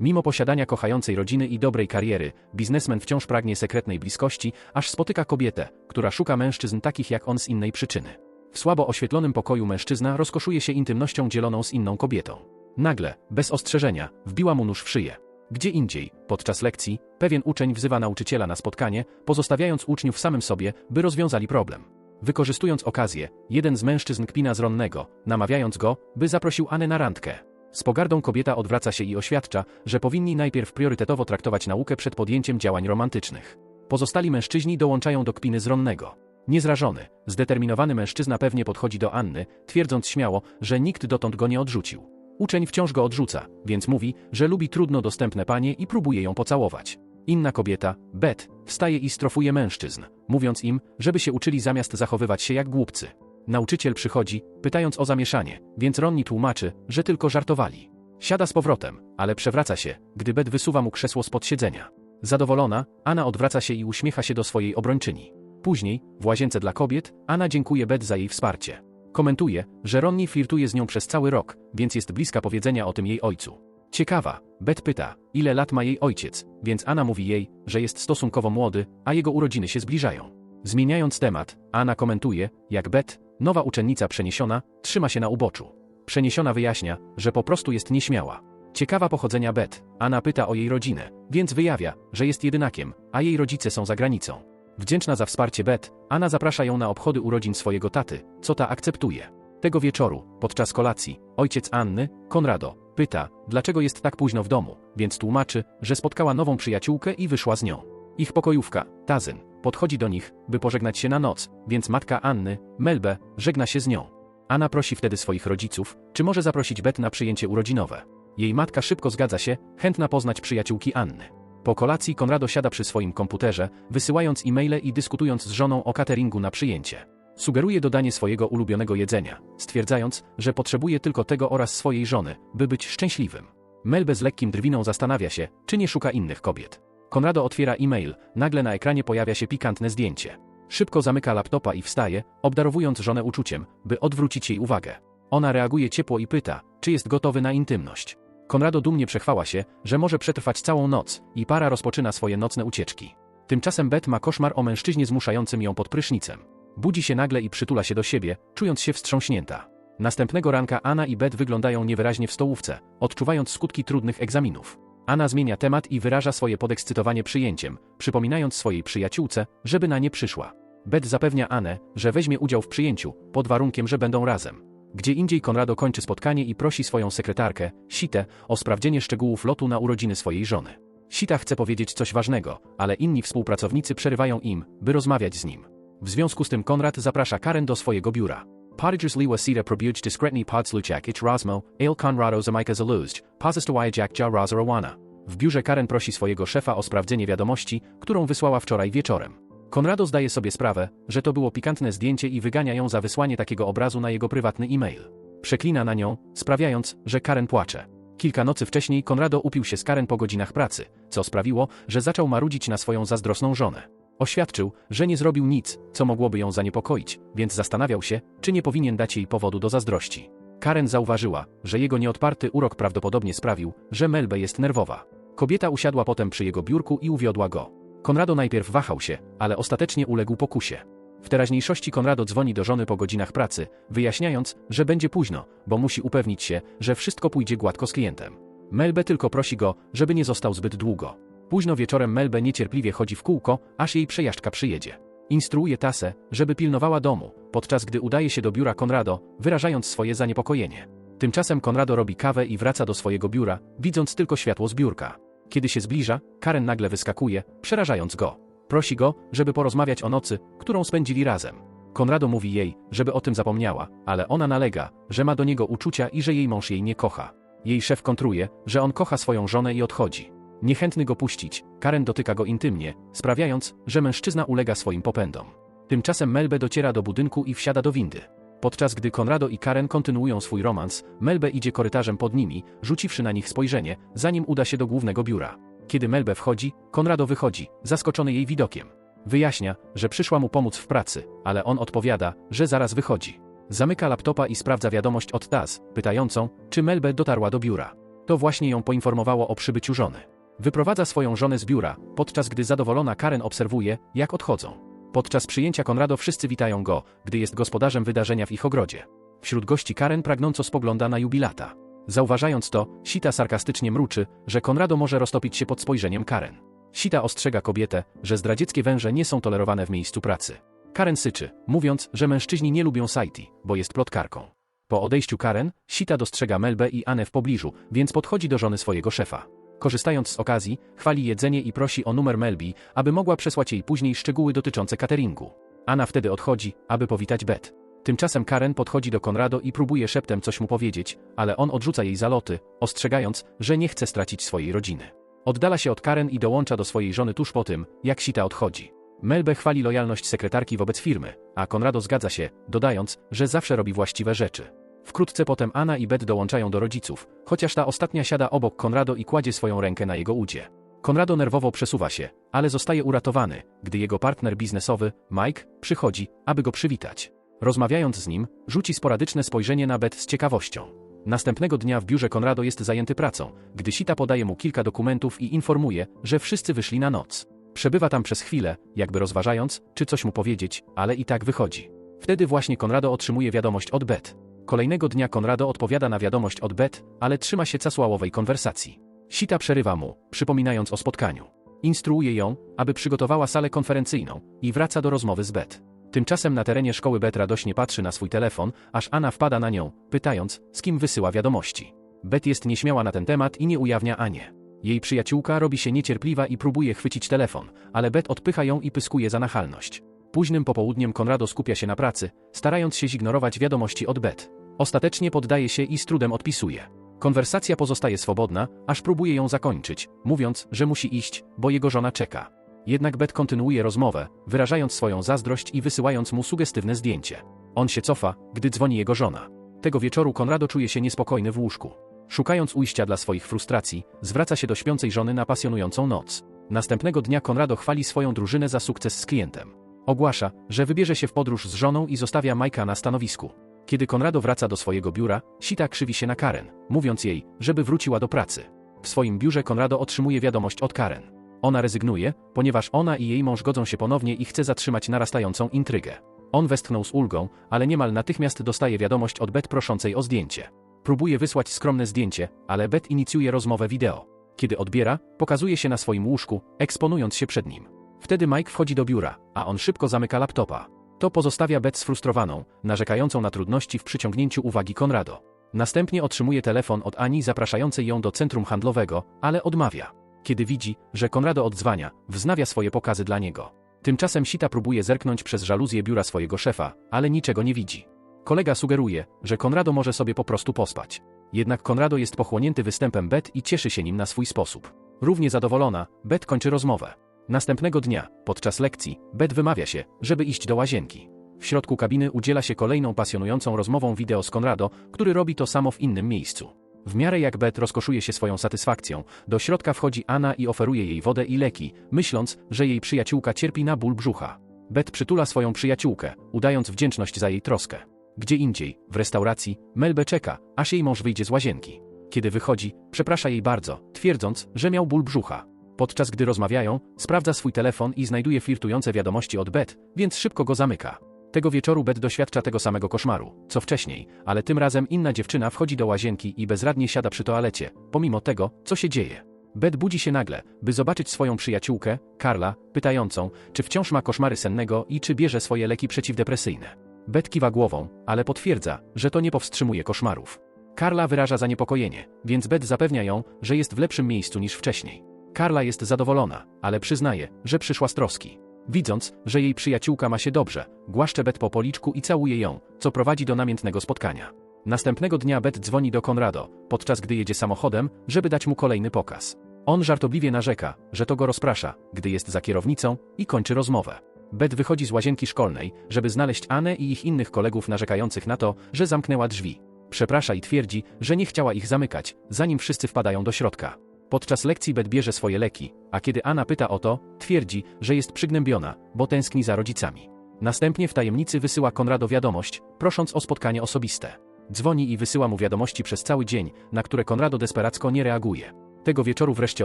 Mimo posiadania kochającej rodziny i dobrej kariery, biznesmen wciąż pragnie sekretnej bliskości, aż spotyka kobietę, która szuka mężczyzn takich jak on z innej przyczyny. W słabo oświetlonym pokoju mężczyzna rozkoszuje się intymnością dzieloną z inną kobietą. Nagle, bez ostrzeżenia, wbiła mu nóż w szyję. Gdzie indziej, podczas lekcji, pewien uczeń wzywa nauczyciela na spotkanie, pozostawiając uczniów samym sobie, by rozwiązali problem. Wykorzystując okazję, jeden z mężczyzn kpina z Ronnego, namawiając go, by zaprosił Anę na randkę. Z pogardą kobieta odwraca się i oświadcza, że powinni najpierw priorytetowo traktować naukę przed podjęciem działań romantycznych. Pozostali mężczyźni dołączają do kpiny z Ronnego. Niezrażony, zdeterminowany mężczyzna pewnie podchodzi do Anny, twierdząc śmiało, że nikt dotąd go nie odrzucił. Uczeń wciąż go odrzuca, więc mówi, że lubi trudno dostępne panie i próbuje ją pocałować. Inna kobieta, Bet, wstaje i strofuje mężczyzn, mówiąc im, żeby się uczyli zamiast zachowywać się jak głupcy. Nauczyciel przychodzi, pytając o zamieszanie, więc Ronni tłumaczy, że tylko żartowali. Siada z powrotem, ale przewraca się, gdy Bet wysuwa mu krzesło spod siedzenia. Zadowolona, Anna odwraca się i uśmiecha się do swojej obrończyni. Później, w łazience dla kobiet, Anna dziękuje Bet za jej wsparcie. Komentuje, że Ronnie flirtuje z nią przez cały rok, więc jest bliska powiedzenia o tym jej ojcu. Ciekawa, Bet pyta, ile lat ma jej ojciec, więc Anna mówi jej, że jest stosunkowo młody, a jego urodziny się zbliżają. Zmieniając temat, Anna komentuje, jak Bet, nowa uczennica przeniesiona, trzyma się na uboczu. Przeniesiona wyjaśnia, że po prostu jest nieśmiała. Ciekawa pochodzenia Bet, Anna pyta o jej rodzinę, więc wyjawia, że jest jedynakiem, a jej rodzice są za granicą. Wdzięczna za wsparcie Bet, Anna zaprasza ją na obchody urodzin swojego taty, co ta akceptuje. Tego wieczoru, podczas kolacji, ojciec Anny, Konrado, pyta, dlaczego jest tak późno w domu, więc tłumaczy, że spotkała nową przyjaciółkę i wyszła z nią. Ich pokojówka, Tazyn, podchodzi do nich, by pożegnać się na noc, więc matka Anny, Melbe, żegna się z nią. Anna prosi wtedy swoich rodziców, czy może zaprosić Bet na przyjęcie urodzinowe. Jej matka szybko zgadza się, chętna poznać przyjaciółki Anny. Po kolacji Konrado siada przy swoim komputerze, wysyłając e-maile i dyskutując z żoną o cateringu na przyjęcie. Sugeruje dodanie swojego ulubionego jedzenia, stwierdzając, że potrzebuje tylko tego oraz swojej żony, by być szczęśliwym. Melbe z lekkim drwiną zastanawia się, czy nie szuka innych kobiet. Konrado otwiera e-mail, nagle na ekranie pojawia się pikantne zdjęcie. Szybko zamyka laptopa i wstaje, obdarowując żonę uczuciem, by odwrócić jej uwagę. Ona reaguje ciepło i pyta, czy jest gotowy na intymność. Konrado dumnie przechwała się, że może przetrwać całą noc i para rozpoczyna swoje nocne ucieczki. Tymczasem Bet ma koszmar o mężczyźnie zmuszającym ją pod prysznicem. Budzi się nagle i przytula się do siebie, czując się wstrząśnięta. Następnego ranka Anna i Bet wyglądają niewyraźnie w stołówce, odczuwając skutki trudnych egzaminów. Anna zmienia temat i wyraża swoje podekscytowanie przyjęciem, przypominając swojej przyjaciółce, żeby na nie przyszła. Bet zapewnia Anę, że weźmie udział w przyjęciu, pod warunkiem, że będą razem. Gdzie indziej Konrado kończy spotkanie i prosi swoją sekretarkę, Sitę, o sprawdzenie szczegółów lotu na urodziny swojej żony. Sita chce powiedzieć coś ważnego, ale inni współpracownicy przerywają im, by rozmawiać z nim. W związku z tym Konrad zaprasza Karen do swojego biura. Podejrz liła Sita próbuje dyskretnie podsluchać ich rozmowę, ale Konrado zamyka zaluzć, pozostawajać ja rozorowana. W biurze Karen prosi swojego szefa o sprawdzenie wiadomości, którą wysłała wczoraj wieczorem. Konrado zdaje sobie sprawę, że to było pikantne zdjęcie i wygania ją za wysłanie takiego obrazu na jego prywatny e-mail. Przeklina na nią, sprawiając, że Karen płacze. Kilka nocy wcześniej Konrado upił się z Karen po godzinach pracy, co sprawiło, że zaczął marudzić na swoją zazdrosną żonę. Oświadczył, że nie zrobił nic, co mogłoby ją zaniepokoić, więc zastanawiał się, czy nie powinien dać jej powodu do zazdrości. Karen zauważyła, że jego nieodparty urok prawdopodobnie sprawił, że Melbe jest nerwowa. Kobieta usiadła potem przy jego biurku i uwiodła go. Konrado najpierw wahał się, ale ostatecznie uległ pokusie. W teraźniejszości Konrado dzwoni do żony po godzinach pracy, wyjaśniając, że będzie późno, bo musi upewnić się, że wszystko pójdzie gładko z klientem. Melbe tylko prosi go, żeby nie został zbyt długo. Późno wieczorem Melbe niecierpliwie chodzi w kółko, aż jej przejażdżka przyjedzie. Instruuje Tasę, żeby pilnowała domu, podczas gdy udaje się do biura Konrado, wyrażając swoje zaniepokojenie. Tymczasem Konrado robi kawę i wraca do swojego biura, widząc tylko światło z biurka. Kiedy się zbliża, Karen nagle wyskakuje, przerażając go. Prosi go, żeby porozmawiać o nocy, którą spędzili razem. Konrado mówi jej, żeby o tym zapomniała, ale ona nalega, że ma do niego uczucia i że jej mąż jej nie kocha. Jej szef kontruje, że on kocha swoją żonę i odchodzi. Niechętny go puścić, Karen dotyka go intymnie, sprawiając, że mężczyzna ulega swoim popędom. Tymczasem Melbe dociera do budynku i wsiada do windy. Podczas gdy Konrado i Karen kontynuują swój romans, Melbe idzie korytarzem pod nimi, rzuciwszy na nich spojrzenie, zanim uda się do głównego biura. Kiedy Melbe wchodzi, Konrado wychodzi, zaskoczony jej widokiem. Wyjaśnia, że przyszła mu pomóc w pracy, ale on odpowiada, że zaraz wychodzi. Zamyka laptopa i sprawdza wiadomość od Taz, pytającą, czy Melbe dotarła do biura. To właśnie ją poinformowało o przybyciu żony. Wyprowadza swoją żonę z biura, podczas gdy zadowolona Karen obserwuje, jak odchodzą. Podczas przyjęcia Konrado wszyscy witają go, gdy jest gospodarzem wydarzenia w ich ogrodzie. Wśród gości Karen pragnąco spogląda na jubilata. Zauważając to, Sita sarkastycznie mruczy, że Konrado może roztopić się pod spojrzeniem Karen. Sita ostrzega kobietę, że zdradzieckie węże nie są tolerowane w miejscu pracy. Karen syczy, mówiąc, że mężczyźni nie lubią Saiti, bo jest plotkarką. Po odejściu Karen, Sita dostrzega Melbę i Anę w pobliżu, więc podchodzi do żony swojego szefa. Korzystając z okazji, chwali jedzenie i prosi o numer Melby, aby mogła przesłać jej później szczegóły dotyczące cateringu. Anna wtedy odchodzi, aby powitać Bet. Tymczasem Karen podchodzi do Konrado i próbuje szeptem coś mu powiedzieć, ale on odrzuca jej zaloty, ostrzegając, że nie chce stracić swojej rodziny. Oddala się od Karen i dołącza do swojej żony tuż po tym, jak Sita odchodzi. Melbe chwali lojalność sekretarki wobec firmy, a Konrado zgadza się, dodając, że zawsze robi właściwe rzeczy. Wkrótce potem Anna i Bet dołączają do rodziców, chociaż ta ostatnia siada obok Konrado i kładzie swoją rękę na jego udzie. Konrado nerwowo przesuwa się, ale zostaje uratowany, gdy jego partner biznesowy, Mike, przychodzi, aby go przywitać. Rozmawiając z nim, rzuci sporadyczne spojrzenie na Bet z ciekawością. Następnego dnia w biurze Konrado jest zajęty pracą, gdy Sita podaje mu kilka dokumentów i informuje, że wszyscy wyszli na noc. Przebywa tam przez chwilę, jakby rozważając, czy coś mu powiedzieć, ale i tak wychodzi. Wtedy właśnie Konrado otrzymuje wiadomość od Bet. Kolejnego dnia Konrado odpowiada na wiadomość od Bet, ale trzyma się casłałowej konwersacji. Sita przerywa mu, przypominając o spotkaniu. Instruuje ją, aby przygotowała salę konferencyjną i wraca do rozmowy z Bet. Tymczasem na terenie szkoły Bet radośnie patrzy na swój telefon, aż Anna wpada na nią, pytając, z kim wysyła wiadomości. Bet jest nieśmiała na ten temat i nie ujawnia Anie. Jej przyjaciółka robi się niecierpliwa i próbuje chwycić telefon, ale Bet odpycha ją i pyskuje za nachalność. Późnym popołudniem Konrado skupia się na pracy, starając się zignorować wiadomości od Bet. Ostatecznie poddaje się i z trudem odpisuje. Konwersacja pozostaje swobodna, aż próbuje ją zakończyć, mówiąc, że musi iść, bo jego żona czeka. Jednak Bet kontynuuje rozmowę, wyrażając swoją zazdrość i wysyłając mu sugestywne zdjęcie. On się cofa, gdy dzwoni jego żona. Tego wieczoru Konrado czuje się niespokojny w łóżku. Szukając ujścia dla swoich frustracji, zwraca się do śpiącej żony na pasjonującą noc. Następnego dnia Konrado chwali swoją drużynę za sukces z klientem. Ogłasza, że wybierze się w podróż z żoną i zostawia Majka na stanowisku. Kiedy Konrado wraca do swojego biura, Sita krzywi się na Karen, mówiąc jej, żeby wróciła do pracy. W swoim biurze Konrado otrzymuje wiadomość od Karen. Ona rezygnuje, ponieważ ona i jej mąż godzą się ponownie i chce zatrzymać narastającą intrygę. On westchnął z ulgą, ale niemal natychmiast dostaje wiadomość od Bet proszącej o zdjęcie. Próbuje wysłać skromne zdjęcie, ale Bet inicjuje rozmowę wideo. Kiedy odbiera, pokazuje się na swoim łóżku, eksponując się przed nim. Wtedy Mike wchodzi do biura, a on szybko zamyka laptopa. To pozostawia Bet sfrustrowaną, narzekającą na trudności w przyciągnięciu uwagi Konrado. Następnie otrzymuje telefon od Ani zapraszającej ją do centrum handlowego, ale odmawia. Kiedy widzi, że Konrado odzwania, wznawia swoje pokazy dla niego. Tymczasem Sita próbuje zerknąć przez żaluzję biura swojego szefa, ale niczego nie widzi. Kolega sugeruje, że Konrado może sobie po prostu pospać. Jednak Konrado jest pochłonięty występem Bet i cieszy się nim na swój sposób. Równie zadowolona, Bet kończy rozmowę. Następnego dnia, podczas lekcji, Bet wymawia się, żeby iść do łazienki. W środku kabiny udziela się kolejną pasjonującą rozmową wideo z Konrado, który robi to samo w innym miejscu. W miarę jak Bet rozkoszuje się swoją satysfakcją, do środka wchodzi Anna i oferuje jej wodę i leki, myśląc, że jej przyjaciółka cierpi na ból brzucha. Bet przytula swoją przyjaciółkę, udając wdzięczność za jej troskę. Gdzie indziej, w restauracji, Melbe czeka, aż jej mąż wyjdzie z łazienki. Kiedy wychodzi, przeprasza jej bardzo, twierdząc, że miał ból brzucha. Podczas gdy rozmawiają, sprawdza swój telefon i znajduje flirtujące wiadomości od Bet, więc szybko go zamyka. Tego wieczoru Bet doświadcza tego samego koszmaru, co wcześniej, ale tym razem inna dziewczyna wchodzi do łazienki i bezradnie siada przy toalecie, pomimo tego, co się dzieje. Bet budzi się nagle, by zobaczyć swoją przyjaciółkę, Karla, pytającą, czy wciąż ma koszmary sennego i czy bierze swoje leki przeciwdepresyjne. Bet kiwa głową, ale potwierdza, że to nie powstrzymuje koszmarów. Karla wyraża zaniepokojenie, więc Bet zapewnia ją, że jest w lepszym miejscu niż wcześniej. Karla jest zadowolona, ale przyznaje, że przyszła z troski. Widząc, że jej przyjaciółka ma się dobrze, głaszcze Bet po policzku i całuje ją, co prowadzi do namiętnego spotkania. Następnego dnia Bet dzwoni do Konrado, podczas gdy jedzie samochodem, żeby dać mu kolejny pokaz. On żartobliwie narzeka, że to go rozprasza, gdy jest za kierownicą i kończy rozmowę. Bet wychodzi z łazienki szkolnej, żeby znaleźć Anę i ich innych kolegów narzekających na to, że zamknęła drzwi. Przeprasza i twierdzi, że nie chciała ich zamykać, zanim wszyscy wpadają do środka. Podczas lekcji Bet bierze swoje leki, a kiedy Anna pyta o to, twierdzi, że jest przygnębiona, bo tęskni za rodzicami. Następnie w tajemnicy wysyła Konrado wiadomość, prosząc o spotkanie osobiste. Dzwoni i wysyła mu wiadomości przez cały dzień, na które Konrado desperacko nie reaguje. Tego wieczoru wreszcie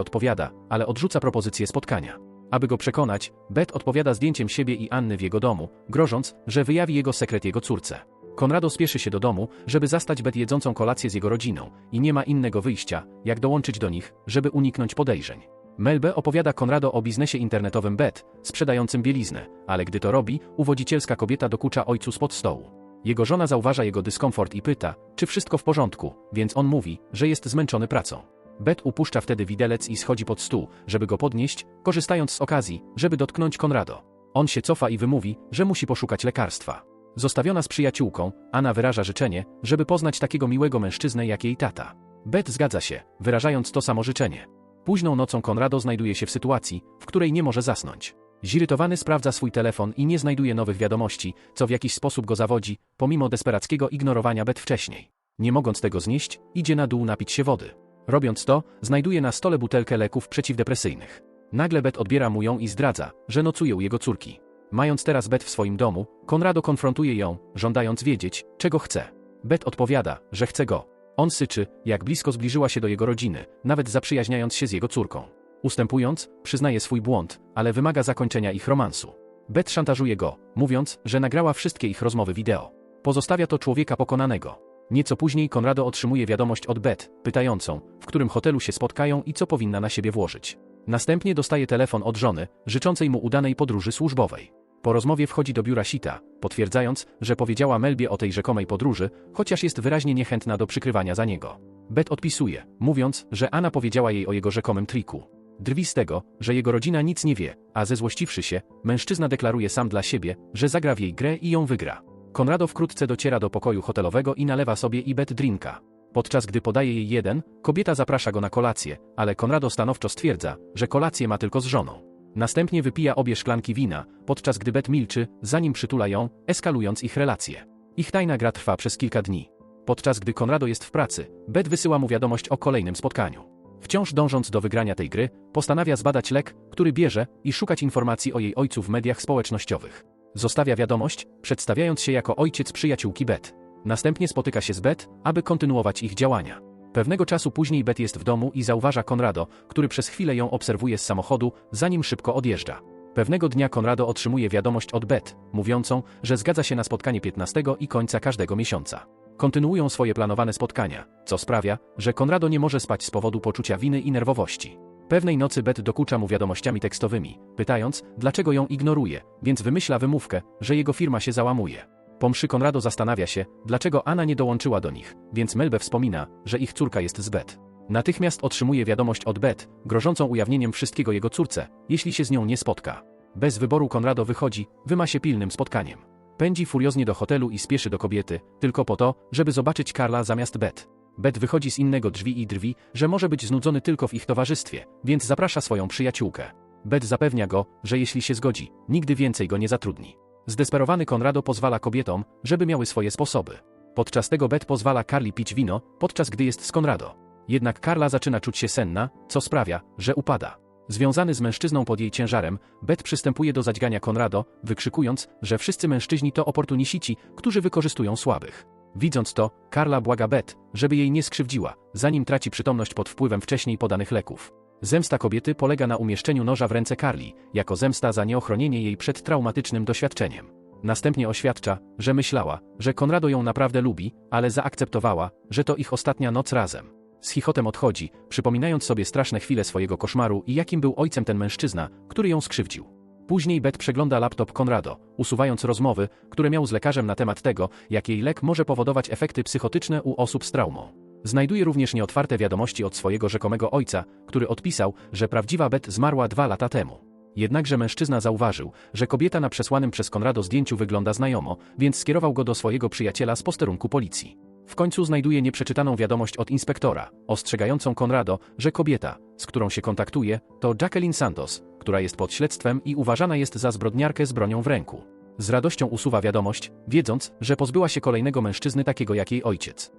odpowiada, ale odrzuca propozycję spotkania. Aby go przekonać, Bet odpowiada zdjęciem siebie i Anny w jego domu, grożąc, że wyjawi jego sekret jego córce. Konrado spieszy się do domu, żeby zastać Bet jedzącą kolację z jego rodziną i nie ma innego wyjścia, jak dołączyć do nich, żeby uniknąć podejrzeń. Melbe opowiada Konrado o biznesie internetowym Bet, sprzedającym bieliznę, ale gdy to robi, uwodzicielska kobieta dokucza ojcu spod stołu. Jego żona zauważa jego dyskomfort i pyta, czy wszystko w porządku, więc on mówi, że jest zmęczony pracą. Bet upuszcza wtedy widelec i schodzi pod stół, żeby go podnieść, korzystając z okazji, żeby dotknąć Konrado. On się cofa i wymówi, że musi poszukać lekarstwa. Zostawiona z przyjaciółką, Anna wyraża życzenie, żeby poznać takiego miłego mężczyznę jak jej tata. Bet zgadza się, wyrażając to samo życzenie. Późną nocą Konrado znajduje się w sytuacji, w której nie może zasnąć. Zirytowany sprawdza swój telefon i nie znajduje nowych wiadomości, co w jakiś sposób go zawodzi, pomimo desperackiego ignorowania Bet wcześniej. Nie mogąc tego znieść, idzie na dół napić się wody. Robiąc to, znajduje na stole butelkę leków przeciwdepresyjnych. Nagle Bet odbiera mu ją i zdradza, że nocuje u jego córki. Mając teraz Bet w swoim domu, Konrado konfrontuje ją, żądając wiedzieć, czego chce. Bet odpowiada, że chce go. On syczy, jak blisko zbliżyła się do jego rodziny, nawet zaprzyjaźniając się z jego córką. Ustępując, przyznaje swój błąd, ale wymaga zakończenia ich romansu. Bet szantażuje go, mówiąc, że nagrała wszystkie ich rozmowy wideo. Pozostawia to człowieka pokonanego. Nieco później Konrado otrzymuje wiadomość od Bet, pytającą, w którym hotelu się spotkają i co powinna na siebie włożyć. Następnie dostaje telefon od żony, życzącej mu udanej podróży służbowej. Po rozmowie wchodzi do biura Sita, potwierdzając, że powiedziała Melbie o tej rzekomej podróży, chociaż jest wyraźnie niechętna do przykrywania za niego. Bet odpisuje, mówiąc, że Anna powiedziała jej o jego rzekomym triku. Drwi z tego, że jego rodzina nic nie wie, a zezłościwszy się, mężczyzna deklaruje sam dla siebie, że zagra w jej grę i ją wygra. Konrado wkrótce dociera do pokoju hotelowego i nalewa sobie i Bet drinka. Podczas gdy podaje jej jeden, kobieta zaprasza go na kolację, ale Konrado stanowczo stwierdza, że kolację ma tylko z żoną. Następnie wypija obie szklanki wina, podczas gdy Bet milczy, zanim przytula ją, eskalując ich relacje. Ich tajna gra trwa przez kilka dni. Podczas gdy Konrado jest w pracy, Bet wysyła mu wiadomość o kolejnym spotkaniu. Wciąż dążąc do wygrania tej gry, postanawia zbadać lek, który bierze i szukać informacji o jej ojcu w mediach społecznościowych. Zostawia wiadomość, przedstawiając się jako ojciec przyjaciółki Bet. Następnie spotyka się z Bet, aby kontynuować ich działania. Pewnego czasu później Bet jest w domu i zauważa Konrado, który przez chwilę ją obserwuje z samochodu, zanim szybko odjeżdża. Pewnego dnia Konrado otrzymuje wiadomość od Bet, mówiącą, że zgadza się na spotkanie 15 i końca każdego miesiąca. Kontynuują swoje planowane spotkania, co sprawia, że Konrado nie może spać z powodu poczucia winy i nerwowości. Pewnej nocy Bet dokucza mu wiadomościami tekstowymi, pytając, dlaczego ją ignoruje, więc wymyśla wymówkę, że jego firma się załamuje. Po mszy Konrado zastanawia się, dlaczego Anna nie dołączyła do nich, więc Melbe wspomina, że ich córka jest z Bet. Natychmiast otrzymuje wiadomość od Bet, grożącą ujawnieniem wszystkiego jego córce, jeśli się z nią nie spotka. Bez wyboru Konrado wychodzi, wyma się pilnym spotkaniem. Pędzi furioznie do hotelu i spieszy do kobiety, tylko po to, żeby zobaczyć Karla zamiast Bet. Bet wychodzi z innego drzwi i drwi, że może być znudzony tylko w ich towarzystwie, więc zaprasza swoją przyjaciółkę. Bet zapewnia go, że jeśli się zgodzi, nigdy więcej go nie zatrudni. Zdesperowany Konrado pozwala kobietom, żeby miały swoje sposoby. Podczas tego Bet pozwala Karli pić wino, podczas gdy jest z Konrado. Jednak Karla zaczyna czuć się senna, co sprawia, że upada. Związany z mężczyzną pod jej ciężarem, Bet przystępuje do zadźgania Konrado, wykrzykując, że wszyscy mężczyźni to oportunisici, którzy wykorzystują słabych. Widząc to, Karla błaga Bet, żeby jej nie skrzywdziła, zanim traci przytomność pod wpływem wcześniej podanych leków. Zemsta kobiety polega na umieszczeniu noża w ręce Karli, jako zemsta za nieochronienie jej przed traumatycznym doświadczeniem. Następnie oświadcza, że myślała, że Konrado ją naprawdę lubi, ale zaakceptowała, że to ich ostatnia noc razem. Z chichotem odchodzi, przypominając sobie straszne chwile swojego koszmaru i jakim był ojcem ten mężczyzna, który ją skrzywdził. Później Bet przegląda laptop Konrado, usuwając rozmowy, które miał z lekarzem na temat tego, jak jej lek może powodować efekty psychotyczne u osób z traumą. Znajduje również nieotwarte wiadomości od swojego rzekomego ojca, który odpisał, że prawdziwa Bet zmarła dwa lata temu. Jednakże mężczyzna zauważył, że kobieta na przesłanym przez Konrado zdjęciu wygląda znajomo, więc skierował go do swojego przyjaciela z posterunku policji. W końcu znajduje nieprzeczytaną wiadomość od inspektora, ostrzegającą Konrado, że kobieta, z którą się kontaktuje, to Jacqueline Santos, która jest pod śledztwem i uważana jest za zbrodniarkę z bronią w ręku. Z radością usuwa wiadomość, wiedząc, że pozbyła się kolejnego mężczyzny takiego jak jej ojciec.